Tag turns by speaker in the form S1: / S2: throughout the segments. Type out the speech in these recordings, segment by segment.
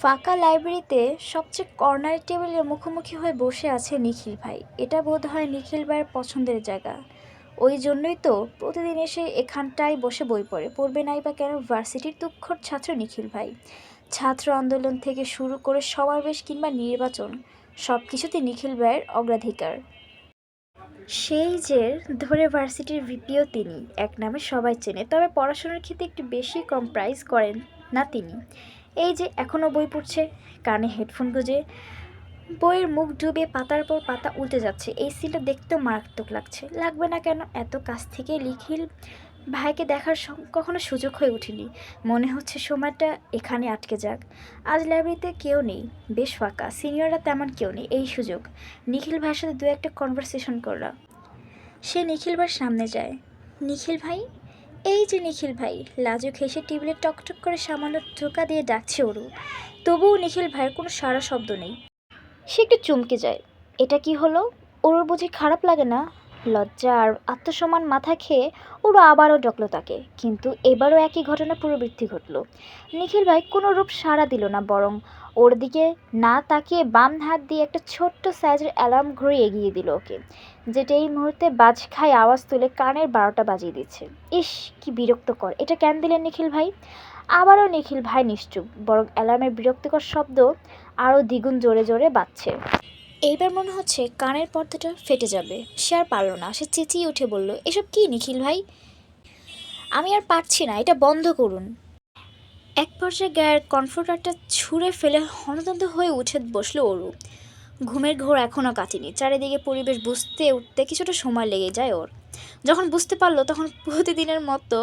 S1: ফাঁকা লাইব্রেরিতে সবচেয়ে কর্নারের টেবিলের মুখোমুখি হয়ে বসে আছে নিখিল ভাই। এটা বোধ হয় নিখিল ভাইয়ের পছন্দের জায়গা। ওই জন্যই তো প্রতিদিন এসে এখানটায় বসে বই পড়ে। পড়বে নাই বা কেন ভার্সিটির দুঃখর ছাত্র নিখিল ভাই। ছাত্র আন্দোলন থেকে শুরু করে সমাবেশ কিংবা নির্বাচন সব কিছুতে নিখিল ভাইয়ের অগ্রাধিকার। সেই যে ধরে ভার্সিটির ভিপিও তিনি, এক নামে সবাই চেনে। তবে পড়াশোনার ক্ষেত্রে একটু বেশি কম্প্রাইজ করেন না তিনি। এই যে এখনও বই পড়ছে, কানে হেডফোন গুঁজে। বইয়ের মুখ ডুবে পাতার পর পাতা উল্টে যাচ্ছে। এই সিনটা দেখতেও মারাত্মক লাগছে। লাগবে না কেন? এত কাছ থেকে লিখিল ভাইকে দেখার কখনো সুযোগ হয়ে ওঠেনি। মনে হচ্ছে সময়টা এখানে আটকে যাক। আজ লাইব্রেরিতে কেউ নেই। বেশ ফাঁকা। সিনিয়ররা তেমন কেউ নেই। এই সুযোগ। নিখিল ভাইয়ের সাথে দু একটা কনভারসেশন করলাম। সে নিখিল ভাইয়ের সামনে যায়। নিখিল ভাই এই যে নিখিল ভাই, লাজুক হেসে টেবিলে টকটক করে সামান্য টোকা দিয়ে ডাকছে ওরু। তবুও নিখিল ভাইয়ের কোনো সারা শব্দ নেই। সে একটু চমকে যায়। এটা কি হলো? ওর বুঝি খারাপ লাগে না? লজ্জা আর আত্মসম্মান মাথা খেয়ে ওরও আবারও ডকলো তাকে। কিন্তু এবারও একই ঘটনা পুনরাবৃত্তি ঘটলো। নিখিল ভাই কোনো রূপ সাড়া দিল না, বরং ওর দিকে না তাকিয়ে বাম হাত দিয়ে একটা ছোট্ট সাইজের অ্যালার্ম ঘড়ি এগিয়ে দিল ওকে, যেটা এই মুহূর্তে বাজ খায় আওয়াজ তুলে কানের বারোটা বাজিয়ে দিচ্ছে। ইস, কি বিরক্তকর। এটা কেন দিলেন নিখিল ভাই? আবারও নিখিল ভাই নিশ্চুপ, বরং অ্যালার্মের বিরক্তিকর শব্দ আরও দ্বিগুণ জোরে জোরে বাজছে। এইবার মনে হচ্ছে কানের পর্দাটা ফেটে যাবে। সে আর পারল না, সে চেঁচিয়ে উঠে বলল, এসব কি নিখিল ভাই? আমি আর পারছি না, এটা বন্ধ করুন। এক পর্যায়ে গায়ের কনফোর্টারটা ছুঁড়ে ফেলে হনদন্ত হয়ে উঠে বসল অরু। ঘুমের ঘোর এখনও কাটেনি। চারিদিকে পরিবেশ বুঝতে উঠতে কিছুটা সময় লেগে যায় ওর। যখন বুঝতে পারল, তখন প্রতিদিনের মতো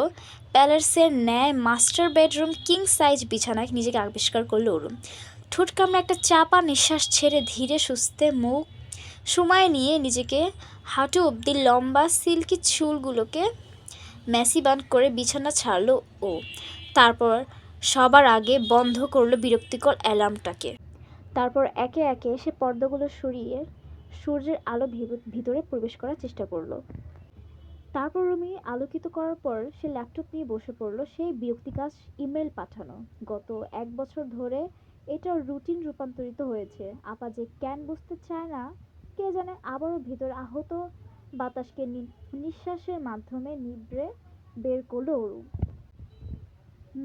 S1: প্যালেসের ন্যায় মাস্টার বেডরুম কিং সাইজ বিছানায় নিজেকে আবিষ্কার করল অরুণ ঠোঁট কামড়ে একটা চাপা নিঃশ্বাস ছেড়ে ধীরে সুস্থে মুখ সময় নিয়ে নিজেকে হাঁটু অবধি লম্বা সিল্কি চুলগুলোকে ম্যাসি বান করে বিছানা ছাড়লো ও। তারপর সবার আগে বন্ধ করল বিরক্তিকর অ্যালার্মটাকে। তারপর একে একে সে পর্দাগুলো সরিয়ে সূর্যের আলো ভিতরে প্রবেশ করার চেষ্টা করল। তারপর রুমি আলোকিত করার পর সে ল্যাপটপ নিয়ে বসে পড়ল সেই বিরক্তিকাজ ইমেল পাঠানো। গত এক বছর ধরে এটা রুটিন রূপান্তরিত হয়েছে। আপা যে কেন বুঝতে চায় না, কে জানে আবারও ভিতরে আহত বাতাসকে নিঃশ্বাসের মাধ্যমে নিবড়ে বের করল অরু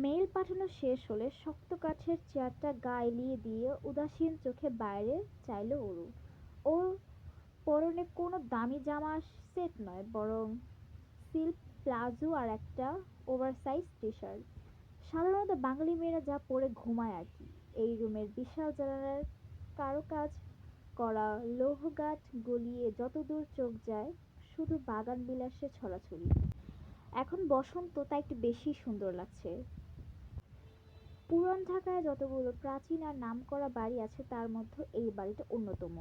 S1: মেইল পাঠানো শেষ হলে শক্ত কাঠের চেয়ারটা গা এলিয়ে দিয়ে উদাসীন চোখে বাইরে চাইলো অরু। ওর পরনে কোনো দামি জামা সেট নয়, বরং সিল্ক প্লাজো আর একটা ওভারসাইজ টি শার্ট সাধারণত বাঙালি মেয়েরা যা পরে ঘুমায় আর কি। এই রুমের বিশাল জানালার কারও কাজ করা লৌহগাঠ গলিয়ে যতদূর চোখ যায়, শুধু বাগান বিলাসে ছড়াছড়ি। এখন বসন্ত, তাই একটু বেশি সুন্দর লাগছে। পুরান ঢাকায় যতগুলো প্রাচীন আর নামকরা বাড়ি আছে, তার মধ্যে এই বাড়িটা অন্যতম।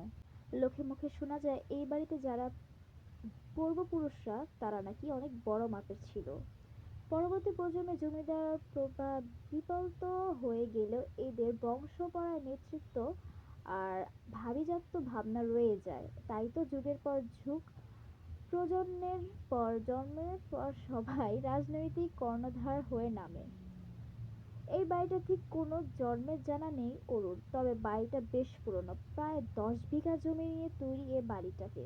S1: লোকে মুখে শোনা যায়, এই বাড়িতে যারা পূর্বপুরুষরা, তারা নাকি অনেক বড় মাপের ছিল। পরবর্তী প্রজন্মে জমিদার বিপলত হয়ে গেলেও এদের বংশপরায় নেতৃত্ব আর ভাবিজাত্য ভাবনা রয়ে যায়। তাই তো যুগের পর যুগ, প্রজন্মের পর জন্মের পর সবাই রাজনৈতিক কর্ণধার হয়ে নামে। এই বাড়িটা ঠিক কোনো জন্মের জানা নেই অরুণ, তবে বাড়িটা বেশ পুরনো, প্রায় দশ বিঘা জমি নিয়ে তৈরি এ বাড়িটাকে।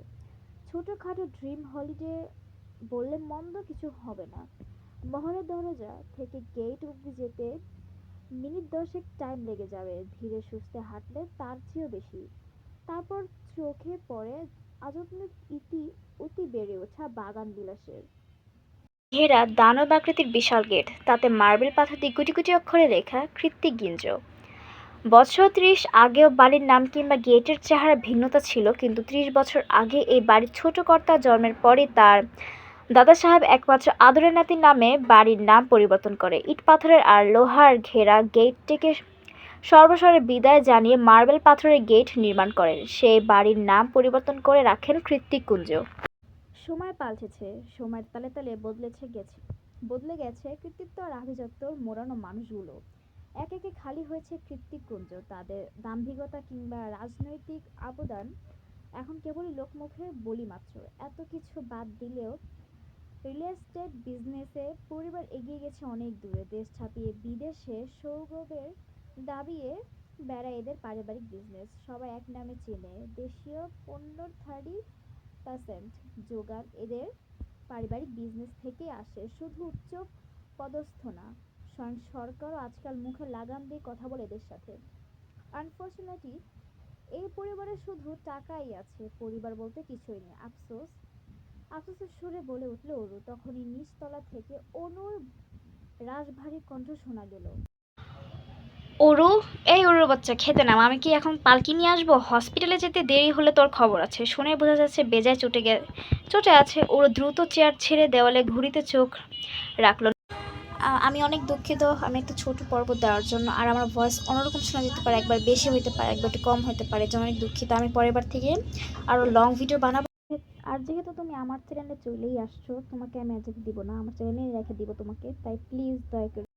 S1: ছোটোখাটো ড্রিম হলিডে বললে মন্দ কিছু হবে না। মহলের দরজা থেকে গেট অব্দি যেতে মিনিট দশেক টাইম লেগে যাবে, ধীরে সুস্থে হাঁটলে তার চেয়েও বেশি। তারপর চোখে পড়ে আজন্মের ইতি, অতি বেড়ে ওঠা বাগান বিলাসের ঘেরা দানব আকৃতির বিশাল গেট, তাতে মার্বেল পাথর দিয়ে গুটি গুটি অক্ষরে লেখা কৃত্তিক গিঞ্জ বছর ত্রিশ আগেও বাড়ির নাম কিংবা গেটের চেহারা ভিন্নতা ছিল, কিন্তু ত্রিশ বছর আগে এই বাড়ির ছোট কর্তা জন্মের পরই তার দাদা সাহেব একমাত্র আদরের নাতির নামে বাড়ির নাম পরিবর্তন করে। ইট পাথরের আর লোহার ঘেরা গেটটিকে সর্বস্বরে বিদায় জানিয়ে মার্বেল পাথরের গেট নির্মাণ করেন। সেই বাড়ির নাম পরিবর্তন করে রাখেন কৃত্তিক কুঞ্জ। সময় পাল্টেছে, সময়ের তালে তালে বদলেছে গেছে, বদলে গেছে কৃতিত্ব আর আভিজাত্য মোড়ানো মানুষগুলো। এক একে খালি হয়েছে কৃত্তিককুঞ্জ তাদের দাম্ভিকতা কিংবা রাজনৈতিক অবদান এখন কেবলই লোকমুখে বলি মাত্র এত কিছু বাদ দিলেও রিয়েল এস্টেট বিজনেসে পরিবার এগিয়ে গেছে অনেক দূরে, দেশ ছাপিয়ে বিদেশে সৌরভের দাবিয়ে বেড়া এদের পারিবারিক বিজনেস। সবাই এক নামে চেনে, দেশীয় পণ্যর থার্টি পার্সেন্ট যোগান এদের পারিবারিক বিজনেস থেকেই আসে। শুধু উচ্চ পদস্থ না, স্বয়ং সরকারও আজকাল মুখে লাগাম দিয়ে কথা বলে এদের সাথে। আনফর্চুনেটলি এই পরিবারে শুধু টাকাই আছে, পরিবার বলতে কিছুই নেই। আফসোস, আফসোসের সুরে বলে উঠল অরু। তখনই নিচতলা থেকে অনুর রাশভারী কণ্ঠ শোনা গেল।
S2: ওরু, এই ওরুর বাচ্চা, খেতে নাম আমি কি এখন পালকি নিয়ে আসব? হসপিটালে যেতে দেরি হলে তোর খবর আছে। শুনে বোঝা যাচ্ছে বেজায় চটে গে, চটে আছে। ওর দ্রুত চেয়ার ছেড়ে দেওয়ালে ঘুরিতে চোখ রাখল। আমি অনেক দুঃখিত। আমি একটা ছোট পর্ব দেওয়ার জন্য। আর আমার ভয়েস অন্যরকম শোনা যেতে পারে, একবার বেশি হতে পারে, একবার একটু কম হতে পারে। জন্য অনেক দুঃখিত। আমি পরের বার থেকে আরও লং ভিডিও বানাবো।
S1: আর যেহেতু তুমি আমার চ্যানেলে চলেই আসছো, তোমাকে আমি যেতে দিব না। আমার চ্যানেলে রেখে দিব তোমাকে। তাই প্লিজ দয়া করে